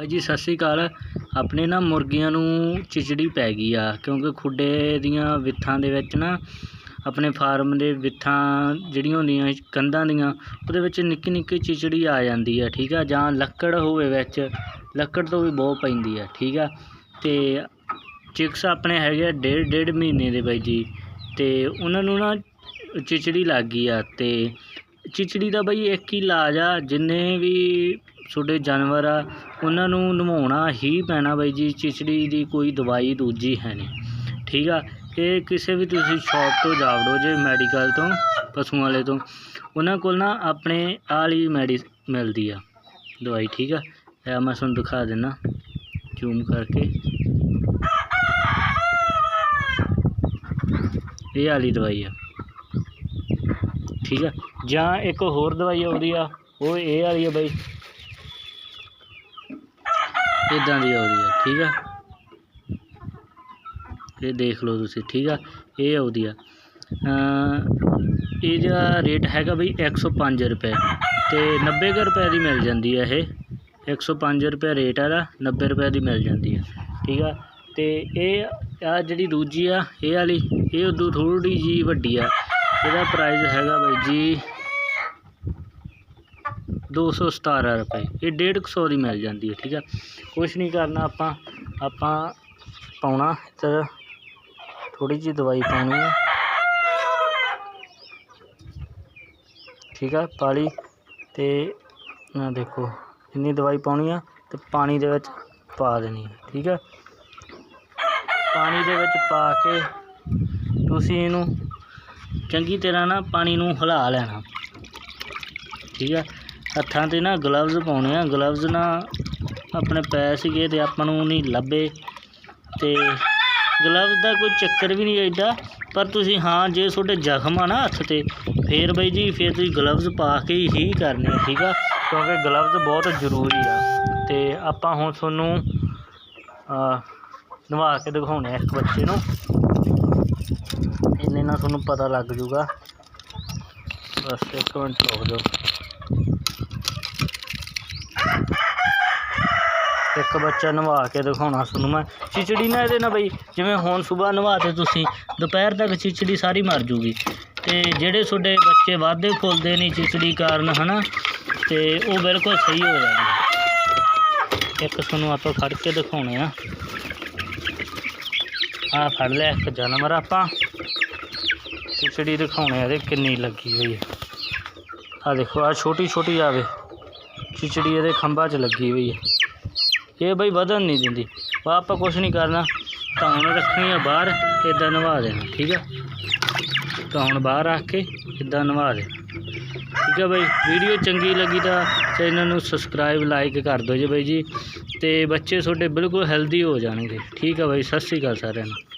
ਬਾਈ ਜੀ, ਸਤਿ ਸ਼੍ਰੀ ਅਕਾਲ। ਆਪਣੇ ਨਾ ਮੁਰਗੀਆਂ ਨੂੰ ਚਿਚੜੀ ਪੈ ਗਈ ਆ, ਕਿਉਂਕਿ ਖੁੱਡੇ ਦੀਆਂ ਵਿੱਥਾਂ ਦੇ ਵਿੱਚ ਨਾ ਆਪਣੇ ਫਾਰਮ ਦੇ ਵਿੱਥਾਂ ਜਿਹੜੀਆਂ ਹੁੰਦੀਆਂ ਕੰਧਾਂ ਦੀਆਂ, ਉਹਦੇ ਵਿੱਚ ਨਿੱਕੀ ਨਿੱਕੀ ਚਿਚੜੀ ਆ ਜਾਂਦੀ ਆ, ਠੀਕ ਆ? ਜਾਂ ਲੱਕੜ ਹੋਵੇ ਵਿੱਚ, ਲੱਕੜ ਤੋਂ ਵੀ ਬਹੁਤ ਪੈਂਦੀ ਆ, ਠੀਕ ਆ? ਅਤੇ ਚਿਕਸ ਆਪਣੇ ਹੈਗੇ ਆ ਡੇਢ ਡੇਢ ਮਹੀਨੇ ਦੇ ਬਾਈ ਜੀ ਅਤੇ ਉਹਨਾਂ ਨੂੰ ਨਾ ਚਿਚੜੀ ਲੱਗ ਗਈ ਆ ਅਤੇ ਚਿਚੜੀ ਦਾ ਬਾਈ ਇੱਕ ਹੀ ਇਲਾਜ ਆ, ਜਿੰਨੇ ਵੀ ਤੁਹਾਡੇ ਜਾਨਵਰ ਆ, ਉਹਨਾਂ ਨੂੰ ਨਵਾਉਣਾ ਹੀ ਪੈਣਾ ਬਾਈ ਜੀ, ਚਿਚੜੀ ਦੀ ਕੋਈ ਦਵਾਈ ਦੂਜੀ ਹੈ ਨਹੀਂ। ਠੀਕ ਆ? ਇਹ ਕਿਸੇ ਵੀ ਤੁਸੀਂ ਸ਼ਾਪ ਤੋਂ ਜਾਵੜੋ ਜੇ ਮੈਡੀਕਲ ਤੋਂ, ਪਸ਼ੂਆਂ ਵਾਲੇ ਤੋਂ, ਉਹਨਾਂ ਕੋਲ ਨਾ ਆਪਣੇ ਆਲੀ ਮੈਡੀ ਮਿਲਦੀ ਆ ਦਵਾਈ, ਠੀਕ ਆ? ਇਹ ਮੈਂ ਤੁਹਾਨੂੰ ਦਿਖਾ ਦਿੰਦਾ ਜ਼ੂਮ ਕਰਕੇ। ਇਹ ਆਲੀ ਦਵਾਈ ਆ। ਠੀਕ ਆ? ਜਾਂ ਇੱਕ ਹੋਰ ਦਵਾਈ ਆਉਂਦੀ ਆ, ਉਹ ਇਹ ਵਾਲੀ ਆ ਬਾਈ। ਇਦਾਂ ਦੀ ਆਉਂਦੀ ਆ, ਠੀਕ ਆ? ਇਹ ਦੇਖ ਲਓ ਤੁਸੀਂ, ਠੀਕ ਆ? ਇਹ ਆਉਂਦੀ ਆ। ਇਹਦਾ ਰੇਟ ਹੈਗਾ ਬਈ 105 ਰੁਪਏ ਤੇ 90 ਕੁ ਰੁਪਏ ਦੀ ਮਿਲ ਜਾਂਦੀ ਆ ਇਹ। 105 ਰੁਪਏ ਰੇਟ ਆ ਇਹਦਾ 90 ਰੁਪਏ ਦੀ ਮਿਲ ਜਾਂਦੀ ਆ, ਠੀਕ ਆ? ਤੇ ਇਹ ਆ ਜਿਹੜੀ ਦੂਜੀ ਆ, ਇਹ ਵਾਲੀ, ਇਹ ਉਦੋਂ ਥੋੜੀ ਜੀ ਵੱਡੀ ਆ। ਇਹਦਾ ਪ੍ਰਾਈਸ ਹੈਗਾ ਬਾਈ ਜੀ 217 ਰੁਪਏ। ਇਹ 150 ਦੀ ਮਿਲ ਜਾਂਦੀ ਹੈ, ਠੀਕ ਆ? ਕੁਛ ਨਹੀਂ ਕਰਨਾ, ਆਪਾਂ ਆਪਾਂ ਪਾਉਣਾ, ਇੱਧਰ ਥੋੜੀ ਜਿਹੀ ਦਵਾਈ ਪਾਉਣੀ ਹੈ। ਠੀਕ ਆ ਪਾਲੀ ਤੇ ਆ ਦੇਖੋ ਇੰਨੀ ਦਵਾਈ ਪਾਉਣੀ ਆ ਤੇ ਪਾਣੀ ਦੇ ਵਿੱਚ ਪਾ ਦੇਣੀ ਹੈ, ਠੀਕ ਆ? ਪਾਣੀ ਦੇ ਵਿੱਚ ਪਾ ਕੇ ਤੁਸੀਂ ਇਹਨੂੰ ਚੰਗੀ ਤਰ੍ਹਾਂ ਨਾ ਪਾਣੀ ਨੂੰ ਹਿਲਾ ਲੈਣਾ, ਠੀਕ ਆ? ਹੱਥਾਂ 'ਤੇ ਨਾ ਗਲਵਜ਼ ਪਾਉਣੇ ਆ। ਗਲਵਜ਼ ਨਾ ਆਪਣੇ ਪੈ ਸੀਗੇ ਤੇ ਆਪਾਂ ਨੂੰ ਨਹੀਂ ਲੱਭੇ। ਤੇ ਗਲਵਜ਼ ਦਾ ਕੋਈ ਚੱਕਰ ਵੀ ਨਹੀਂ ਐਡਾ ਪਰ ਤੁਸੀਂ ਹਾਂ, ਜੇ ਤੁਹਾਡੇ ਜ਼ਖਮ ਆ ਨਾ ਹੱਥ 'ਤੇ, ਫੇਰ ਬਈ ਜੀ, ਫੇਰ ਤੁਸੀਂ ਗਲਵਜ਼ ਪਾ ਕੇ ਹੀ ਕਰਨੇ ਆ, ਠੀਕ ਆ? ਕਿਉਂਕਿ ਗਲਵਜ਼ ਬਹੁਤ ਜ਼ਰੂਰੀ ਆ। ਤੇ ਆਪਾਂ ਹੁਣ ਤੁਹਾਨੂੰ ਨਵਾ ਕੇ ਦਿਖਾਉਣੇ ਆ ਇੱਕ ਬੱਚੇ ਨੂੰ। ਇੰਨੇ ਨਾਲ ਤੁਹਾਨੂੰ ਪਤਾ ਲੱਗ ਜੂਗਾ। ਬਸ ਇੱਕ ਮਿੰਟ ਰੁਕ ਜਾਓ। ਇੱਕ ਬੱਚਾ ਨਵਾ ਕੇ ਦਿਖਾਉਣਾ ਤੁਹਾਨੂੰ ਮੈਂ। ਚਿਚੜੀ ਨਾ ਇਹਦੇ ਨਾਲ ਬਈ, ਜਿਵੇਂ ਹੁਣ ਸਵੇਰ ਨਵਾਤੇ ਤੁਸੀਂ, ਦੁਪਹਿਰ ਤੱਕ ਚਿਚੜੀ ਸਾਰੀ ਮਰ ਜੂਗੀ। ਤੇ ਜਿਹੜੇ ਤੁਹਾਡੇ ਬੱਚੇ ਵਾਧੇ ਫੁੱਲਦੇ ਨਹੀਂ ਚਿਚੜੀ ਕਾਰਨ, ਹਨਾ? ਤੇ ਉਹ ਬਿਲਕੁਲ ਸਹੀ ਹੋ ਜਾਣਗੇ ਇੱਕ ਤੁਹਾਨੂੰ ਆਪਾਂ ਫੜ ਕੇ ਦਿਖਾਉਣੇ ਆ। ਆ ਫੜ ਲਿਆ ਇੱਕ ਜਾਨਵਰ ਆਪਾਂ। ਚਿਚੜੀ ਦਿਖਾਉਣੇ ਆ ਇਹਦੇ ਕਿੰਨੀ ਲੱਗੀ ਹੋਈ ਹੈ। ਆ ਦੇਖੋ ਆ ਛੋਟੀ ਛੋਟੀ ਆਵੇ ਚਿਚੜੀ ਇਹਦੇ ਖੰਭਾਂ 'ਚ ਲੱਗੀ ਹੋਈ ਹੈ। ਇਹ ਬਈ ਵਧਣ ਨਹੀਂ ਦਿੰਦੀ। ਉਹ ਆਪਾਂ ਕੁਛ ਨਹੀਂ ਕਰਨਾ। ਧੌਣ ਰੱਖਣੀ ਆ ਬਾਹਰ ਇੱਦਾਂ ਨਵਾ ਦੇਣਾ, ਠੀਕ ਆ? ਧੌਣ ਬਾਹਰ ਰੱਖ ਕੇ ਇੱਦਾਂ ਨਵਾ ਦੇਣਾ ਠੀਕ ਆ ਬਈ? ਵੀਡੀਓ ਚੰਗੀ ਲੱਗੀ ਤਾਂ ਚੈਨਲ ਨੂੰ ਸਬਸਕ੍ਰਾਈਬ, ਲਾਈਕ ਕਰ ਦਿਓ ਜੀ ਬਾਈ ਜੀ। ਤੇ ਬੱਚੇ ਤੁਹਾਡੇ ਬਿਲਕੁਲ ਹੈਲਦੀ ਹੋ ਜਾਣਗੇ। ਠੀਕ ਆ ਬਾਈ? ਸਤਿ ਸ਼੍ਰੀ ਅਕਾਲ ਸਾਰਿਆਂ ਨੂੰ।